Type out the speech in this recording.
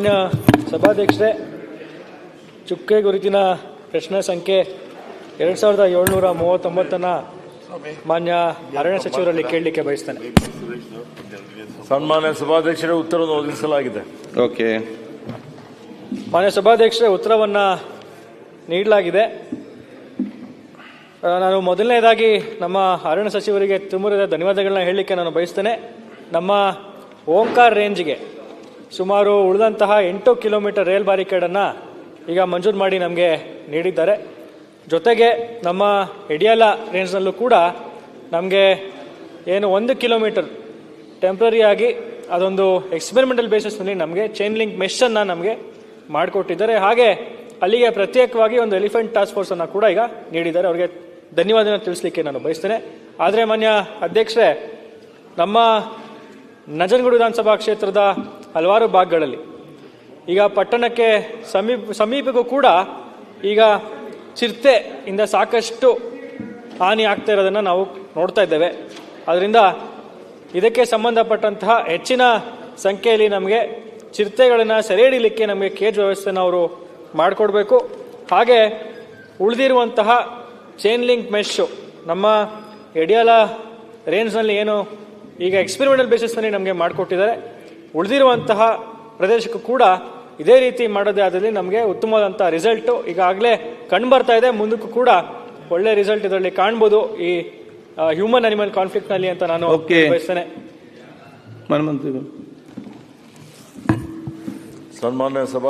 ಮಾನ್ಯ ಸಭಾಧ್ಯಕ್ಷರೇ ಚುಕ್ಕೆ ಗುರುತಿನ ಪ್ರಶ್ನೆ ಸಂಖ್ಯೆ ಎರಡು ಸಾವಿರದ ಏಳ್ನೂರ ಮೂವತ್ತೊಂಬತ್ತನ್ನ ಮಾನ್ಯ ಅರಣ್ಯ ಸಚಿವರಲ್ಲಿ ಕೇಳಲಿಕ್ಕೆ ಬಯಸ್ತೇನೆ. ಸನ್ಮಾನ್ಯ ಸಭಾಧ್ಯಕ್ಷರೇ ಉತ್ತರವನ್ನು ಒದಗಿಸಲಾಗಿದೆ. ಓಕೆ. ಮಾನ್ಯ ಸಭಾಧ್ಯಕ್ಷರೇ ಉತ್ತರವನ್ನು ನೀಡಲಾಗಿದೆ. ನಾನು ಮೊದಲನೇದಾಗಿ ನಮ್ಮ ಅರಣ್ಯ ಸಚಿವರಿಗೆ ತುಮುರಿದ ಧನ್ಯವಾದಗಳನ್ನ ಹೇಳಲಿಕ್ಕೆ ನಾನು ಬಯಸ್ತೇನೆ. ನಮ್ಮ ಓಂಕಾರ್ ರೇಂಜ್ಗೆ ಸುಮಾರು ಉಳಿದಂತಹ ಎಂಟು ಕಿಲೋಮೀಟರ್ ರೈಲ್ ಬ್ಯಾರಿಕೇಡನ್ನು ಈಗ ಮಂಜೂರು ಮಾಡಿ ನಮಗೆ ನೀಡಿದ್ದಾರೆ. ಜೊತೆಗೆ ನಮ್ಮ ಎಡಿಯಾಲ ರೇಂಜ್ನಲ್ಲೂ ಕೂಡ ನಮಗೆ ಏನು ಒಂದು ಕಿಲೋಮೀಟರ್ ಟೆಂಪ್ರರಿಯಾಗಿ ಅದೊಂದು ಎಕ್ಸ್ಪೆರಿಮೆಂಟಲ್ ಬೇಸಿಸ್ನಲ್ಲಿ ನಮಗೆ ಚೈನ್ ಲಿಂಕ್ ಮೆಷನ್ನು ನಮಗೆ ಮಾಡಿಕೊಟ್ಟಿದ್ದಾರೆ. ಹಾಗೆ ಅಲ್ಲಿಗೆ ಪ್ರತ್ಯೇಕವಾಗಿ ಒಂದು ಎಲಿಫೆಂಟ್ ಟಾಸ್ಕ್ ಫೋರ್ಸನ್ನು ಕೂಡ ಈಗ ನೀಡಿದ್ದಾರೆ. ಅವರಿಗೆ ಧನ್ಯವಾದನ ತಿಳಿಸ್ಲಿಕ್ಕೆ ನಾನು ಬಯಸ್ತೇನೆ. ಆದರೆ ಮಾನ್ಯ ಅಧ್ಯಕ್ಷರೇ, ನಮ್ಮ ನಜನಗೂಡು ವಿಧಾನಸಭಾ ಕ್ಷೇತ್ರದ ಹಲವಾರು ಭಾಗಗಳಲ್ಲಿ. ಈಗ ಪಟ್ಟಣಕ್ಕೆ ಸಮೀಪ ಸಮೀಪಕ್ಕೂ ಕೂಡ ಈಗ ಚಿರತೆಯಿಂದ ಸಾಕಷ್ಟು ಹಾನಿ ಆಗ್ತಾ ಇರೋದನ್ನು ನಾವು ನೋಡ್ತಾ ಇದ್ದೇವೆ. ಅದರಿಂದ ಇದಕ್ಕೆ ಸಂಬಂಧಪಟ್ಟಂತಹ ಹೆಚ್ಚಿನ ಸಂಖ್ಯೆಯಲ್ಲಿ ನಮಗೆ ಚಿರತೆಗಳನ್ನು ಸೆರೆ ಹಿಡಿಲಿಕ್ಕೆ ನಮಗೆ ಕೇಜ್ ವ್ಯವಸ್ಥೆನ ಅವರು ಮಾಡಿಕೊಡ್ಬೇಕು. ಹಾಗೆ ಉಳಿದಿರುವಂತಹ ಚೈನ್ ಲಿಂಕ್ ಮೆಶ್ಶು ನಮ್ಮ ಎಡಿಯಾಲ ರೇಂಜ್ನಲ್ಲಿ ಏನು ಈಗ ಎಕ್ಸ್ಪೆರಿಮೆಂಟಲ್ ಬೇಸಿಸ್ನಲ್ಲಿ ನಮಗೆ ಮಾಡಿಕೊಟ್ಟಿದ್ದಾರೆ. ಉಳಿದಿರುವಂತಹ ಪ್ರದೇಶಕ್ಕೂ ಕೂಡ ಇದೇ ರೀತಿ ಮಾಡೋದೇ ಆದಲ್ಲಿ ನಮಗೆ ಉತ್ತಮವಾದಂಥ ರಿಸಲ್ಟು ಈಗಾಗಲೇ ಕಂಡು ಬರ್ತಾ ಇದೆ ಮುಂದಕ್ಕೂ ಕೂಡ ಒಳ್ಳೆ ರಿಸಲ್ಟ್ ಇದರಲ್ಲಿ ಕಾಣ್ಬೋದು ಈ ಹ್ಯೂಮನ್ ಅನಿಮಲ್ ಕಾನ್ಫ್ಲಿಕ್ಟ್ನಲ್ಲಿ ಅಂತ ನಾನು. ಬಯಸ್ತೇನೆ ಮಾನ್ಯ ಸನ್ಮಾನ್ಯ ಸಭಾ